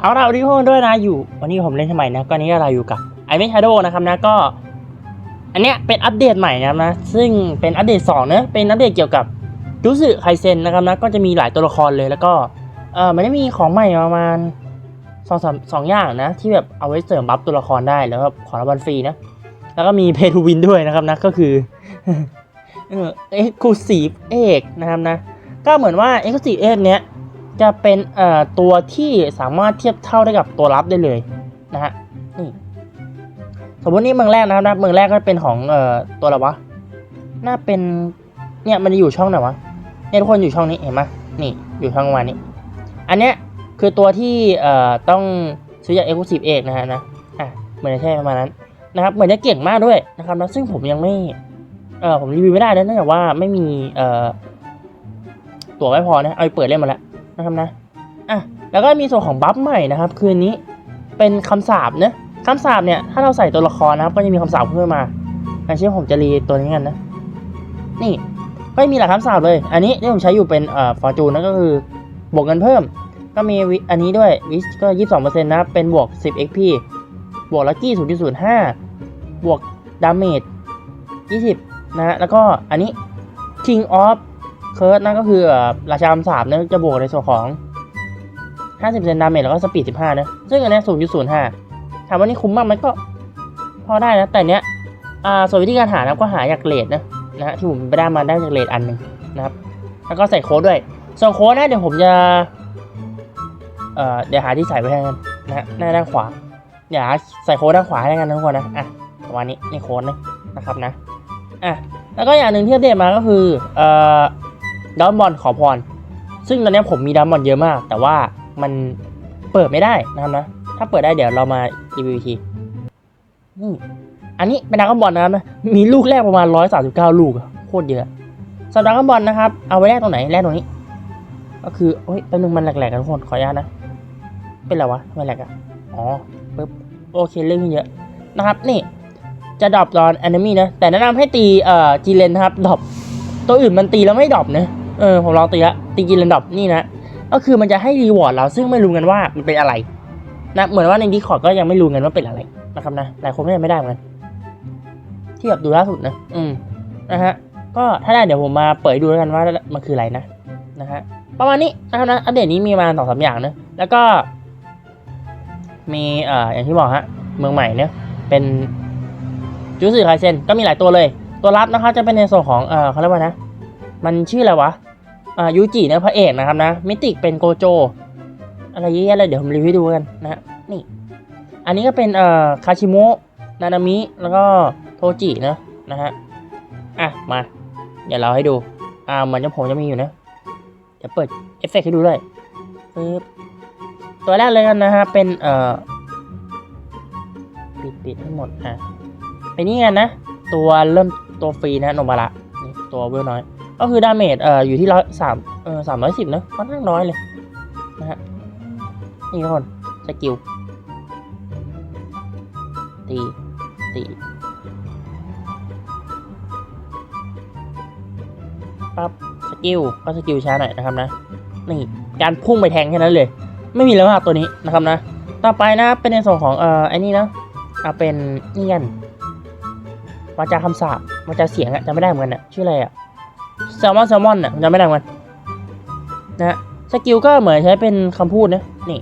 เอาเราดีทุกคนด้วยนะอยู่ วันนี้ผมเล่นทำไมนะก็นี้เราอยู่กับไอเมชาโดนะครับนะก็ อันเนี้ยเป็นอัปเดตใหม่นะครับนะ ซึ่งเป็นอัปเดตสองเนะเป็นอัปเดตเกี่ยวกับรู้สึไคเซนนะครับนะก็จะมีหลายตัวละครเลยแล้วก็เออมันได้มีของใหม่ประมาณสองสามสองอย่างนะ ที่แบบเอาไว้เสริมบัฟตัวละครได้แล้วก็ขอรางวัลฟรีนะ แล้วก็มีเพทูวินด้วยนะครับนะก็คือเออเอ็กซ์คลูซีฟเอกนะครับนะ ก็เหมือนว่า e x c l u s i v e เนี้ย จะเป็นเอ่อตัวที่สามารถเทียบเท่าได้กับตัวรับได้เลยนะฮะนี่สมมตินี่เมืองแรกนะครับนะเมืองแรกก็เป็นของเอ่อตัวอะไรวะน่าเป็นเนี่ยมันอยู่ช่องไหนวะเนี่ยทุกคนอยู่ช่องนี้เห็นไหมนี่อยู่ช่องประมานี้ อันเนี้ยคือตัวที่เอ่อต้องซื้อจาก Exclusive เอกนะฮะนะอะเหมือนจะใช่ประมาณนั้นนะครับเหมือนจะเก่งมากด้วยนะครับนะซึ่งผมยังไม่เออผมรีวิวไม่ได้นะเนื่องจากว่าไม่มีเอ่อตั๋วไม่พอนะเอาไปเปิดเล่นมาแล้ว นะครับนะอะแล้วก็มีส่วนของบัฟใหม่นะครับ คืนนี้เป็นคำสาบนะคำสาบเนี่ยถ้าเราใส่ตัวละครนะครับ ก็จะมีคำสาบเพิ่มมาอันเช่นผมจะรีตัวนี้กันนะ นี่ก็มีหลายคำสาบเลย อันนี้ที่ผมใช้อยู่เป็นเอ่อฟอร์จูนนั่นก็คือบวกเงินเพิ่ม ก็มีอันนี้ด้วยวิก็ยี่สิบสองเปอร์เซ็นต์นะเป็นบวกสิบ XP บวกลักกี้ศูนย์จุดศูนย์ห้าบวกดาเมจยี่สิบนะฮะแล้วก็อันนี้ King of เคิร์ดนั่นก็คือราชาคำสาบเนี่ยจะบวกในส่วนของ 50%ดาเมจแล้วก็สปีด 15 นะ ซึ่งอันนี้ย0.05 ถามว่านี่คุ้มมากไหมก็ พอได้นะ แต่เนี้ยอ่าส่วนวิธีการหานะก็หาจากเลทนะนะฮะที่ผมไปได้มาได้จากเลทอันหนึ่งนะครับ แล้วก็ใส่โค้ดด้วย ส่วนโค้ดนะเดี๋ยวผมจะเอ่อเดี๋ยวหาที่ใส่ไว้ให้กันนะฮะหน้าด้านขวาเดี๋ยวหาใส่โค้ดด้านขวาให้กันทุกคนนะอะประมาณนี้ในโค้ดนะนะครับนะอะแล้วก็อย่างหนึ่งที่อัปเดตมาก็คือเอ่อ ดาวน์บอลขอพร ซึ่งตอนนี้ผมมีดาวน์บอลเยอะมาก แต่ว่ามันเปิดไม่ได้นะครับนะ ถ้าเปิดได้เดี๋ยวเรามารีวิวทีนี่อันนี้เป็นดาวบอลนะครับนะ มีลูกแรกประมาณ 139 ลูกโคตรเยอะสำหรับดาวบอลนะครับ เอาไว้แรกตรงไหนแรกตรงนี้ ก็คือโอ้ยแป๊บนึงมันแหลกๆกันทุกคนขออนุญาตนะ เป็นไรวะทำไมแหลกอะอ๋อปึ๊บโอเคเรื่องเยอะนะครับนี่จะดรอปตอนแอนิมีนะแต่แนะนำให้ตีเอ่อจีเลนนะครับดรอปตัวอื่นมันตีแล้วไม่ดรอปนะ เออผมลองตีละตีกินรนดรอปนี่นะก็คือมันจะให้รีวอร์ดเราซึ่งไม่รู้กันว่ามันเป็นอะไรนะเหมือนว่าในดีคอร์ดก็ยังไม่รู้กันว่าเป็นอะไรนะครับนะหลายคนก็ยังไม่ได้เหมือนกันที่แบบดูล่าสุดนะ อืมนะฮะก็ถ้าได้เดี๋ยวผมมาเปิดดูแล้วกันว่ามันคืออะไรนะนะฮะประมาณนี้นะครับนะอัปเดตนี้มีมาสองสามอย่างนะแล้วก็ มีเอ่ออย่างที่บอกฮะเมืองใหม่เนี่ยเป็นจูสึไคเซนก็มีหลายตัวเลย ตัวรับนะครับจะเป็นในส่วนของเอ่อเขาเรียกว่านะ มันชื่ออะไรวะ อ่ายูจิเนี่ยพระเอกนะครับนะมิติเป็นโกโจ อะไรเยอะแยะเลยเดี๋ยวผมรีวิวดูกันนะนี่ อันนี้ก็เป็นเอ่อคาชิโมะนานามิแล้วก็โทจินะนะฮะอะมา เดี๋ยวเราให้ดู อ่าเหมือนจะผมจะมีอยู่นะเดี๋ยวเปิดเอฟเฟกต์ให้ดูด้วยปึ๊บตัวแรกเลยกันนะฮะเป็นเอ่อปิดปิดให้หมดอะเป็นนี่กันนะ ตัวเริ่มตัวฟรีนะโนบาระนี่ตัวเวลน้อย ก็คือดาเมจเอ่ออยู่ที่ร้อยสามเออสามร้อยสิบนะค่อนข้างน้อยเลยนะฮะนี่ทุกคนสกิลตีตีปั๊บสกิลก็สกิลช้าหน่อยนะครับนะนี่การพุ่งไปแทงแค่นั้นเลย ไม่มีแล้วมากตัวนี้นะครับนะ ต่อไปนะเป็นในส่วนของเอ่อไอ้นี่นะเอาเป็นนี่กันวาจาคำสาปวาจาเสียงอะจำไม่ได้เหมือนกันอะชื่ออะไรอะ แซลมอนแซลมอนน่ะจำไม่ได้เหมือนกันนะฮะสกิลก็เหมือนใช้เป็นคำพูดนะนี่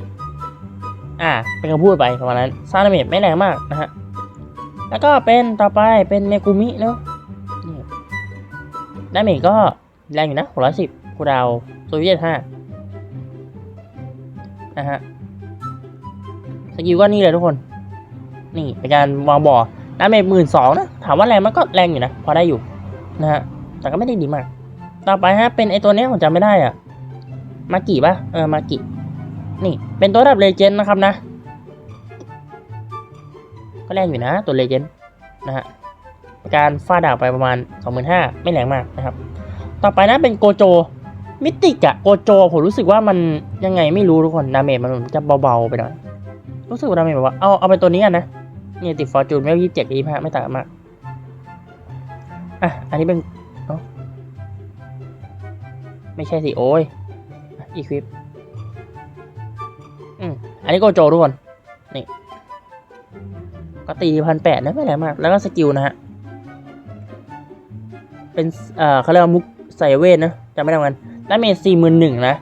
อ่าเป็นคำพูดไปประมาณนั้นซาดาเมจไม่แรงมากนะฮะแล้วก็เป็นต่อไปเป็นเมกุมิเนาะนี่ดาเมจก็แรงอยู่นะหกร้อยสิบคูดาวโซเวียตห้านะฮะสกิลก็นี่เลยทุกคน นี่เป็นการวางบ่อดาเมจหมื่นสองนะ ถามว่าแรงมันก็แรงอยู่นะ พอได้อยู่นะฮะ แต่ก็ไม่ได้ดีมาก ต่อไปฮะเป็นไอตัวนี้ผมจำไม่ได้อะ มากิปะเออมากิ นี่ เป็นตัวระดับเลเจนด์นะครับนะ ก็แรงอยู่นะ ตัวเลเจนด์นะฮะการฟาดดาบไปประมาณ 25,000 ไม่แรงมากนะครับ ต่อไปนะเป็นโกโจ มิติกอะโกโจผมรู้สึกว่ามันยังไงไม่รู้ทุกคน ดาเมจมันจะเบาๆไปหน่อย รู้สึกว่าดาเมจแบบว่า เอาเอาเป็นตัวนี้กันนะนี่ยติดฟอร์จูนไม่ยี่สิบเจ็ดยี่สิบห้าไม่ต่างกันมาก อะ อันนี้เป็น ไม่ใช่สิโอ้ยอีควิปอืมอันนี้โกโจทุกคนนี่ก็ตีพันแปดนะไม่แรงมาก แล้วก็สกิลนะฮะ เป็นเอ่อเขาเรียกว่ามุกใส่เวทนะจำไม่ได้เหมือนกันดาเมจสี่หมื่นหนึ่งนะ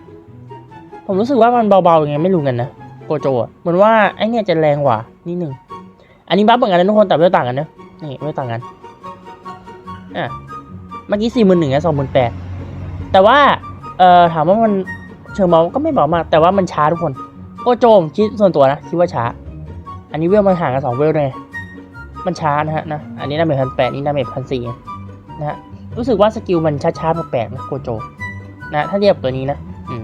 ผมรู้สึกว่ามันเบาๆยังไงไม่รู้กันนะโกโจเหมือนว่าไอเนี่ยจะแรงกว่านิดหนึ่งอันนี้บัฟเหมือนกันนะทุกคนแต่ไม่ต่างกันนะนี่ไม่ต่างกันอะเมื่อกี้สี่หมื่นหนึ่งนะสองหมื่นแปด แต่ว่าเอ่อถามว่ามันเชิงเมาก็ไม่เบามาก แต่ว่ามันช้าทุกคนโกโจมคิดส่วนตัวนะคิดว่าช้า อันนี้เวลมันห่างกันสองเวลเลยมันช้านะฮะนะอันนี้ดาเมจพันแปดนี่ดาเมจพันสี่นะฮะรู้สึกว่าสกิลมันช้าๆแปลกๆนะโกโจนะถ้าเทียบตัวนี้นะอืม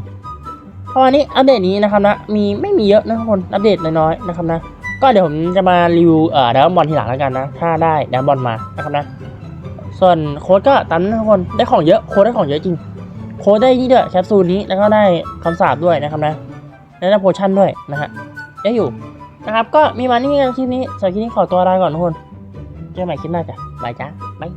เพราะวันนี้อัปเดตนี้นะครับนะมีไม่มีเยอะนะทุกคนอัปเดตน้อยๆนะครับนะก็เดี๋ยวผมจะมารีวิวเอ่อดาวบอลทีหลังแล้วกันนะ ถ้าได้ดาวบอลมานะครับนะส่วนโค้ดก็ตามนั้นนะทุกคนได้ของเยอะโค้ดได้ของเยอะจริง โค้ดได้นี่ด้วยแคปซูลนี้แล้วก็ได้คำสาบด้วยนะครับนะแล้วได้โพชั่นด้วยนะฮะได้อยู่นะครับ ก็มีมานี่กันคลิปนี้สำหรับคลิปนี้ขอตัวลาก่อนทุกคนเจอกันใหม่คลิปหน้าจ้ะบายจ้าบาย